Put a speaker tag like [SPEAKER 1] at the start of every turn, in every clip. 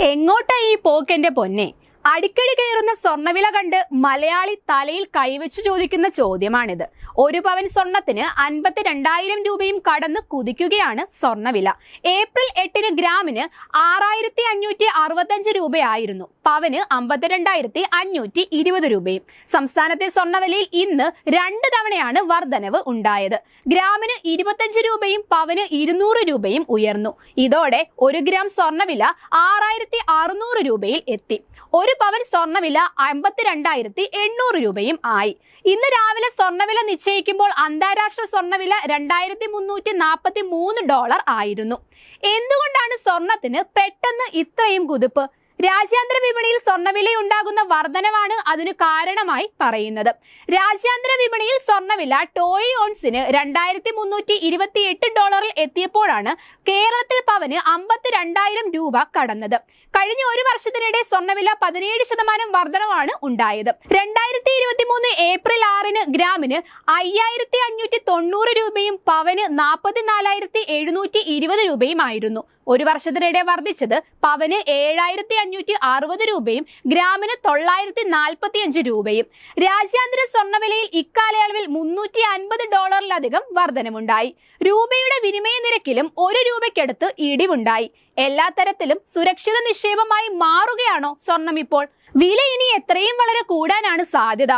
[SPEAKER 1] എങ്ങോട്ടാ ഈ പോക്കെന്റെ പൊന്നെ? അടിക്കടി കയറുന്ന സ്വർണവില കണ്ട് മലയാളി തലയിൽ കൈവച്ച് ചോദിക്കുന്ന ചോദ്യമാണിത്. ഒരു പവൻ സ്വർണത്തിന് അൻപത്തി രണ്ടായിരം രൂപയും കടന്ന് കുതിക്കുകയാണ് സ്വർണവില ഏപ്രിൽ എട്ടിന് ഗ്രാമിന് ആറായിരത്തി അഞ്ഞൂറ്റി അറുപത്തഞ്ച് രൂപയായിരുന്നു. പവന് അമ്പത്തിരണ്ടായിരത്തി അഞ്ഞൂറ്റി ഇരുപത് രൂപയും. സംസ്ഥാനത്തെ സ്വർണവിലയിൽ ഇന്ന് രണ്ട് തവണയാണ് വർധനവ് ഉണ്ടായത്. ഗ്രാമിന് ഇരുപത്തഞ്ച് രൂപയും പവന് ഇരുന്നൂറ് രൂപയും ഉയർന്നു. ഇതോടെ ഒരു ഗ്രാം സ്വർണവില ആറായിരത്തി അറുന്നൂറ് രൂപയിൽ എത്തി. ഒരു പവൻ സ്വർണവില അമ്പത്തിരണ്ടായിരത്തി എണ്ണൂറ് രൂപയും ആയി. ഇന്ന് രാവിലെ സ്വർണവില നിശ്ചയിക്കുമ്പോൾ അന്താരാഷ്ട്ര സ്വർണവില രണ്ടായിരത്തി മുന്നൂറ്റി നാൽപ്പത്തി മൂന്ന് ഡോളർ ആയിരുന്നു. എന്തുകൊണ്ടാണ് സ്വർണത്തിന് പെട്ടെന്ന് ഇത്രയും കുതിപ്പ്? രാജ്യാന്തര വിപണിയിൽ സ്വർണവില ഉണ്ടാകുന്ന വർധനവാണ് അതിന് കാരണമായി പറയുന്നത്. രാജ്യാന്തര വിപണിയിൽ സ്വർണവില ടോയ് ഓൺസിന് രണ്ടായിരത്തി മുന്നൂറ്റി ഇരുപത്തി എട്ട് ഡോളറിൽ എത്തിയപ്പോഴാണ് കേരളത്തിൽ പവന് അമ്പത്തി രണ്ടായിരം രൂപ കടന്നത്. കഴിഞ്ഞ ഒരു വർഷത്തിനിടെ സ്വർണവില പതിനേഴ് ശതമാനം വർധനവാണ് ഉണ്ടായത്. രണ്ടായിരത്തി ഇരുപത്തി മൂന്ന് ഏപ്രിൽ ആറിന് ഗ്രാമിന് അയ്യായിരത്തി അഞ്ഞൂറ്റി തൊണ്ണൂറ് രൂപയും പവന് നാൽപ്പത്തിനാലായിരത്തി എഴുന്നൂറ്റി ഇരുപത് രൂപയുമായിരുന്നു. ഒരു വർഷത്തിനിടെ വർദ്ധിച്ചത് പവന് ഏഴായിരത്തി അഞ്ഞൂറ്റി അറുപത് രൂപയും ഗ്രാമിന് തൊള്ളായിരത്തി നാൽപ്പത്തി അഞ്ച് രൂപയും. രാജ്യാന്തര സ്വർണവിലയിൽ ഇക്കാലയളവിൽ മുന്നൂറ്റി അൻപത് ഡോളറിലധികം വർധനമുണ്ടായി. രൂപയുടെ വിനിമയ നിരക്കിലും ഒരു രൂപയ്ക്കടുത്ത് ഇടിവുണ്ടായി. എല്ലാ തരത്തിലും സുരക്ഷിത നിക്ഷേപമായി മാറുകയാണോ സ്വർണം ഇപ്പോൾ? വില ഇനി എത്രയും വളരെ കൂടാനാണ് സാധ്യത.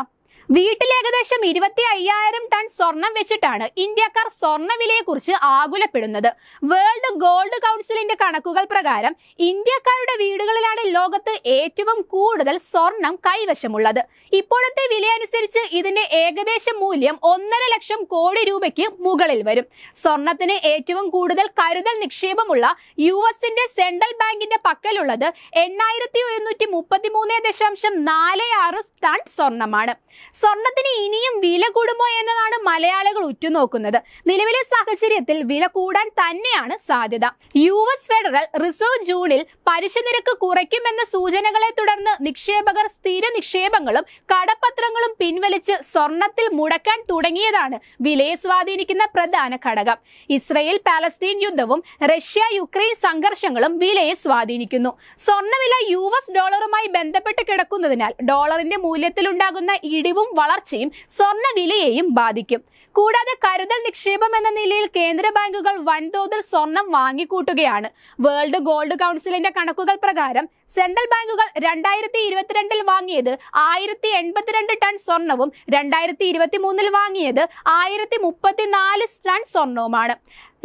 [SPEAKER 1] വീട്ടിൽ ഏകദേശം ഇരുപത്തി അയ്യായിരം ടൺ സ്വർണം വെച്ചിട്ടാണ് ഇന്ത്യക്കാർ സ്വർണവിലയെ കുറിച്ച് ആകുലപ്പെടുന്നത്. വേൾഡ് ഗോൾഡ് കൗൺസിലിന്റെ കണക്കുകൾ പ്രകാരം ഇന്ത്യക്കാരുടെ വീടുകളിലാണ് ലോകത്ത് ഏറ്റവും കൂടുതൽ സ്വർണം കൈവശമുള്ളത്. ഇപ്പോഴത്തെ വിലയനുസരിച്ച് ഇതിന്റെ ഏകദേശ മൂല്യം ഒന്നര ലക്ഷം കോടി രൂപയ്ക്ക് മുകളിൽ വരും. സ്വർണത്തിന് ഏറ്റവും കൂടുതൽ കരുതൽ നിക്ഷേപമുള്ള യു എസിന്റെ സെൻട്രൽ ബാങ്കിന്റെ പക്കലുള്ളത് എണ്ണായിരത്തി ഒരുന്നൂറ്റി മുപ്പത്തി മൂന്ന് ദശാംശം നാല് ആറ് ടൺ സ്വർണമാണ്. സ്വർണത്തിന് ഇനിയും വില കൂടുമോ എന്നതാണ് മലയാളികൾ ഉറ്റുനോക്കുന്നത്. നിലവിലെ സാഹചര്യത്തിൽ വില കൂടാൻ തന്നെയാണ് സാധ്യത. യു എസ് ഫെഡറൽ റിസർവ് ജൂണിൽ പലിശ നിരക്ക് കുറയ്ക്കുമെന്ന സൂചനകളെ തുടർന്ന് നിക്ഷേപകർ സ്ഥിര നിക്ഷേപങ്ങളും കടപ്പത്രങ്ങളും പിൻവലിച്ച് സ്വർണത്തിൽ മുടക്കാൻ തുടങ്ങിയതാണ് വിലയെ സ്വാധീനിക്കുന്ന പ്രധാന ഘടകം. ഇസ്രയേൽ പാലസ്തീൻ യുദ്ധവും റഷ്യ യുക്രൈൻ സംഘർഷങ്ങളും വിലയെ സ്വാധീനിക്കുന്നു. സ്വർണവില യു എസ് ഡോളറുമായി ബന്ധപ്പെട്ട് കിടക്കുന്നതിനാൽ ഡോളറിന്റെ മൂല്യത്തിലുണ്ടാകുന്ന ഇടിവും വളർച്ചയും സ്വർണ വിലയെയും ബാധിക്കും. കൂടാതെ കരുതൽ നിക്ഷേപം എന്ന നിലയിൽ കേന്ദ്ര ബാങ്കുകൾ വൻതോതിൽ സ്വർണം വാങ്ങിക്കൂട്ടുകയാണ്. വേൾഡ് ഗോൾഡ് കൗൺസിലിന്റെ കണക്കുകൾ പ്രകാരം സെൻട്രൽ ബാങ്കുകൾ രണ്ടായിരത്തി ഇരുപത്തിരണ്ടിൽ വാങ്ങിയത് ആയിരത്തി എൺപത്തിരണ്ട് ടൺ സ്വർണവും രണ്ടായിരത്തി ഇരുപത്തി മൂന്നിൽ വാങ്ങിയത് ആയിരത്തി മുപ്പത്തിനാല് ടൺ സ്വർണവുമാണ്.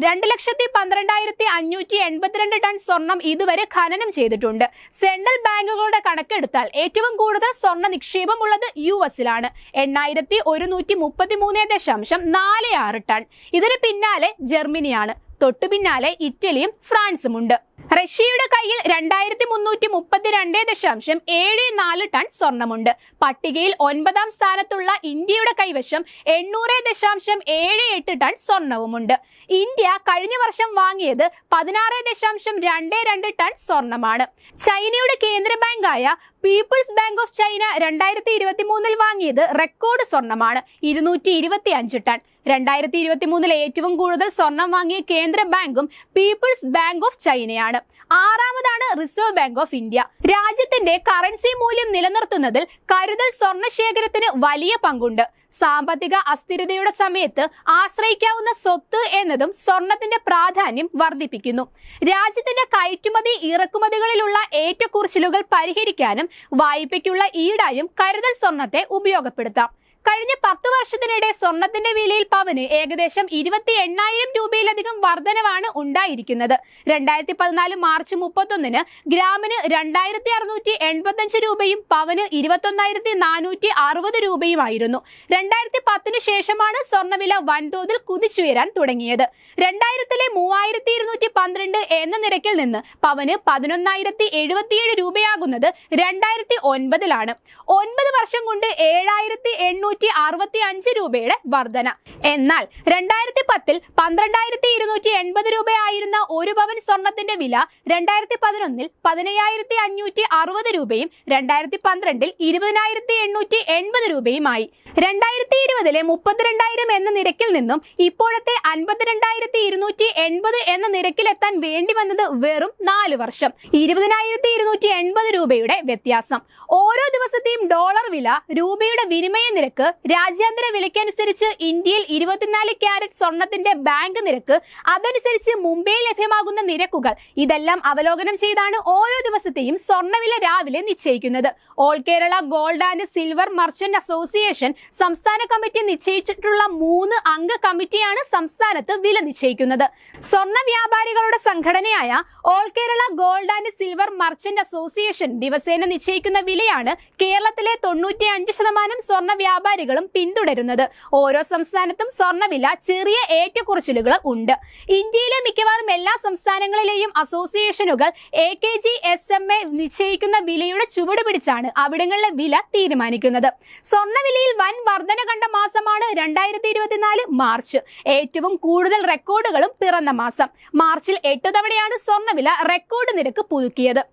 [SPEAKER 1] രണ്ട് ലക്ഷത്തി പന്ത്രണ്ടായിരത്തി അഞ്ഞൂറ്റി എൺപത്തിരണ്ട് ടൺ സ്വർണം ഇതുവരെ ഖനനം ചെയ്തിട്ടുണ്ട്. സെൻട്രൽ ബാങ്കുകളുടെ കണക്കെടുത്താൽ ഏറ്റവും കൂടുതൽ സ്വർണ നിക്ഷേപം ഉള്ളത് യു എസിലാണ് എണ്ണായിരത്തി ഒരുന്നൂറ്റി മുപ്പത്തി മൂന്ന് ദശാംശം നാല് ആറ് ടൺ. ഇതിന് പിന്നാലെ ജർമ്മനിയാണ്. തൊട്ടു പിന്നാലെ ഇറ്റലിയും ഫ്രാൻസും ഉണ്ട് റഷ്യയുടെ കയ്യിൽ രണ്ടായിരത്തി മുന്നൂറ്റി മുപ്പത്തിരണ്ട് ദശാംശം ഏഴ് നാല് ടൺ സ്വർണമുണ്ട്. പട്ടികയിൽ ഒൻപതാം സ്ഥാനത്തുള്ള ഇന്ത്യയുടെ കൈവശം എണ്ണൂറ് ദശാംശം ഏഴ് എട്ട് ടൺ സ്വർണവുമുണ്ട്. ഇന്ത്യ കഴിഞ്ഞ വർഷം വാങ്ങിയത് പതിനാറ് ദശാംശം രണ്ട് രണ്ട് ടൺ സ്വർണമാണ്. ചൈനയുടെ കേന്ദ്ര ബാങ്കായ പീപ്പിൾസ് ബാങ്ക് ഓഫ് ചൈന രണ്ടായിരത്തി ഇരുപത്തി മൂന്നിൽ വാങ്ങിയത് റെക്കോർഡ് സ്വർണമാണ് ഇരുന്നൂറ്റി ഇരുപത്തി അഞ്ച് ടൺ. രണ്ടായിരത്തി ഇരുപത്തി മൂന്നിൽ ഏറ്റവും കൂടുതൽ സ്വർണം വാങ്ങിയ കേന്ദ്ര ബാങ്കും പീപ്പിൾസ് ബാങ്ക് ഓഫ് ചൈനയാണ്. ആറാമതാണ് റിസർവ് ബാങ്ക് ഓഫ് ഇന്ത്യ. രാജ്യത്തിന്റെ കറൻസി മൂല്യം നിലനിർത്തുന്നതിൽ കരുതൽ സ്വർണ ശേഖരത്തിന് വലിയ പങ്കുണ്ട്. സാമ്പത്തിക അസ്ഥിരതയുടെ സമയത്ത് ആശ്രയിക്കാവുന്ന സ്വത്ത് എന്നതും സ്വർണത്തിന്റെ പ്രാധാന്യം വർദ്ധിപ്പിക്കുന്നു. രാജ്യത്തിന്റെ കയറ്റുമതി ഇറക്കുമതികളിലുള്ള ഏറ്റക്കുറിച്ചിലുകൾ പരിഹരിക്കാനും വായ്പയ്ക്കുള്ള ഈടായും കരുതൽ സ്വർണത്തെ ഉപയോഗപ്പെടുത്താം. കഴിഞ്ഞ പത്ത് വർഷത്തിനിടെ സ്വർണത്തിന്റെ വിലയിൽ പവന് ഏകദേശം ഇരുപത്തി എണ്ണായിരം രൂപയിലധികം വർധനവാണ് ഉണ്ടായിരിക്കുന്നത്. രണ്ടായിരത്തി പതിനാല് മാർച്ച് മുപ്പത്തൊന്നിന് ഗ്രാമിന് രണ്ടായിരത്തി അറുന്നൂറ്റി എൺപത്തഞ്ച് രൂപയും പവന് ഇരുപത്തൊന്നായിരത്തി നാനൂറ്റി അറുപത് രൂപയുമായിരുന്നു. രണ്ടായിരത്തി പത്തിന് ശേഷമാണ് സ്വർണവില വൻതോതിൽ കുതിച്ചുയരാൻ തുടങ്ങിയത്. രണ്ടായിരത്തിലെ മൂവായിരത്തി ഇരുന്നൂറ്റി പന്ത്രണ്ട് എന്ന നിരക്കിൽ നിന്ന് പവന് പതിനൊന്നായിരത്തി എഴുപത്തിയേഴ് രൂപയാകുന്നത് രണ്ടായിരത്തി ഒൻപതിലാണ് ഒൻപത് വർഷം കൊണ്ട് ഏഴായിരത്തി എണ്ണൂറ്റി എണ്ണൂറ്റി അറുപത്തി അഞ്ച് രൂപയുടെ വർധന. എന്നാൽ രണ്ടായിരത്തി പത്തിൽ പന്ത്രണ്ടായിരത്തി ഇരുന്നൂറ്റി എൺപത് രൂപയായിരുന്ന ഒരു പവൻ സ്വർണത്തിന്റെ വില രണ്ടായിരത്തി പതിനൊന്നിൽ പതിനയ്യായിരത്തി അഞ്ഞൂറ്റി അറുപത് രൂപയും രണ്ടായിരത്തി പന്ത്രണ്ടിൽ ഇരുപതിനായിരത്തി എണ്ണൂറ്റി എൺപത് രൂപയുമായി. രണ്ടായിരത്തി ഇരുപതിലെ മുപ്പത്തിരണ്ടായിരം എന്ന നിരക്കിൽ നിന്നും ഇപ്പോഴത്തെ അൻപത്തിരണ്ടായിരത്തി ഇരുന്നൂറ്റി എൺപത് എന്ന നിരക്കിലെത്താൻ വേണ്ടി വന്നത് വെറും നാല് വർഷം. ഇരുപതിനായിരത്തി ഇരുന്നൂറ്റി എൺപത് രൂപയുടെ വ്യത്യാസം. ഓരോ ദിവസത്തെയും ഡോളർ വില രൂപയുടെ വിനിമയ നിരക്ക് രാജ്യാന്തര വിലയ്ക്കനുസരിച്ച് ഇന്ത്യയിൽ ഇരുപത്തിനാല് ക്യാരറ്റ് സ്വർണത്തിന്റെ ബാങ്ക് നിരക്ക് അതനുസരിച്ച് മുംബൈയിൽ ലഭ്യമാകുന്ന നിരക്കുകൾ. ഇതെല്ലാം അവലോകനം ചെയ്താണ് ഓരോ ദിവസത്തെയും സ്വർണവില രാവിലെ നിശ്ചയിക്കുന്നത്. All Kerala gold and silver merchant association സംസ്ഥാന കമ്മിറ്റി നിശ്ചയിച്ചിട്ടുള്ള മൂന്ന് അംഗ കമ്മിറ്റിയാണ് സംസ്ഥാനത്ത് വില നിശ്ചയിക്കുന്നത്. സ്വർണ വ്യാപാരികളുടെ സംഘടനയായ all Kerala gold and silver merchant association ദിവസേന നിശ്ചയിക്കുന്ന വിലയാണ് കേരളത്തിലെ തൊണ്ണൂറ്റി അഞ്ച് ശതമാനം സ്വർണ വ്യാപാരികളും പിന്തുടരുന്നത്. ഓരോ സംസ്ഥാനത്തും സ്വർണവില ചെറിയ ഏറ്റക്കുറച്ചിലുകൾ ഉണ്ട്. ഇന്ത്യയിലെ മിക്കവാറും എല്ലാ സംസ്ഥാനങ്ങളിലെയും അസോസിയേഷനുകൾ A K G S M A നിശ്ചയിക്കുന്ന വിലയുടെ ചുവട് പിടിച്ചാണ് അവിടങ്ങളിലെ വില തീരുമാനിക്കുന്നത്. സ്വർണവിലയിൽ വൻ വർധന കണ്ട മാസമാണ് രണ്ടായിരത്തി ഇരുപത്തിനാല് മാർച്ച്. ഏറ്റവും കൂടുതൽ റെക്കോർഡുകളും പിറന്ന മാസം. മാർച്ചിൽ എട്ട് തവണയാണ് സ്വർണവില റെക്കോർഡ് നിരക്ക് പുതുക്കിയത്.